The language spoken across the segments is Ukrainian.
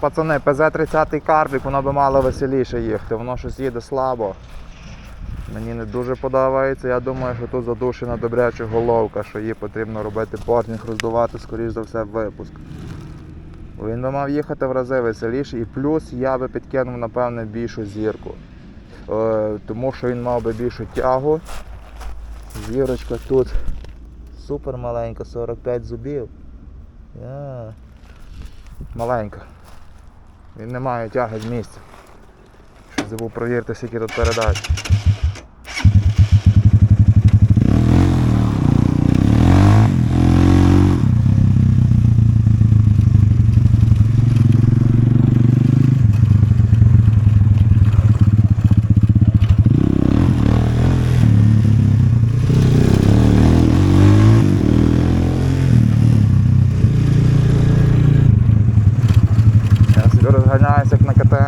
пацани, ПЗ-30 карбік, воно би мало веселіше їхати, воно щось їде слабо. Мені не дуже подобається. Я думаю, що тут задушена добряча головка, що її потрібно робити портінг, роздувати, скоріш за все, випуск. Він би мав їхати в рази веселіше, і плюс я би підкинув, напевне, більшу зірку. Е, тому що він мав би більшу тягу. Зірочка тут супер маленька, 45 зубів. Я... Маленька. Він не має тяги з місця. Що забув провірити, скільки тут передач. Розганяюся як на КТН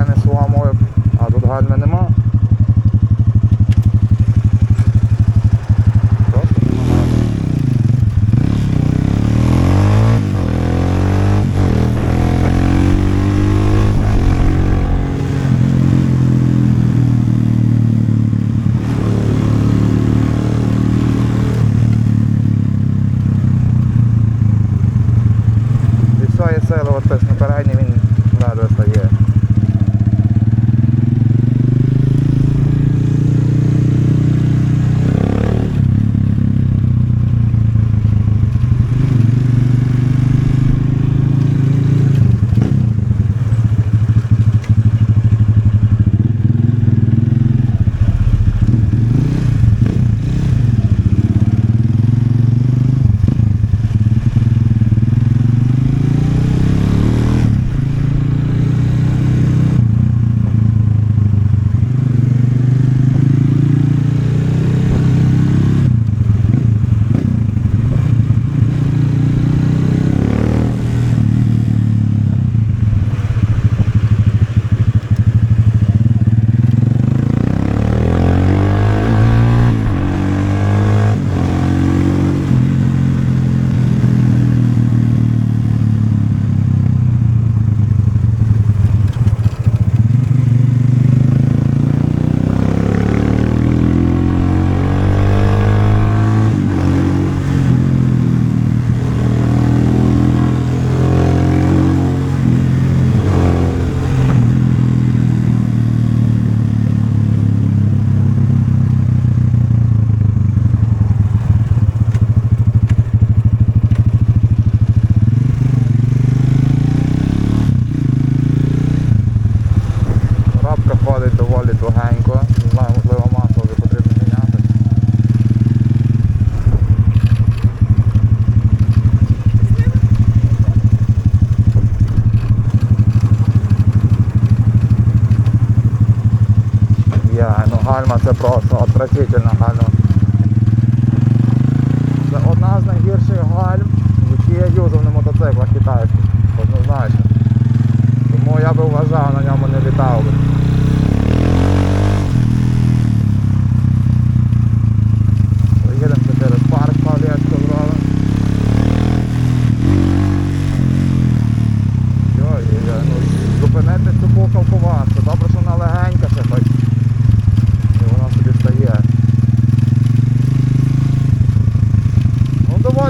просто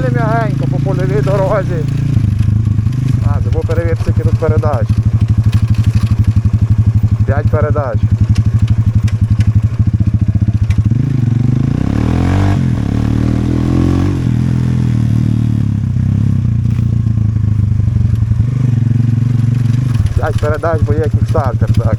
доволі м'ягенько по польовій дорозі. А, забув перевірити, скільки тут передач. 5 передач. П'ять передач, бо є кікстартер, так.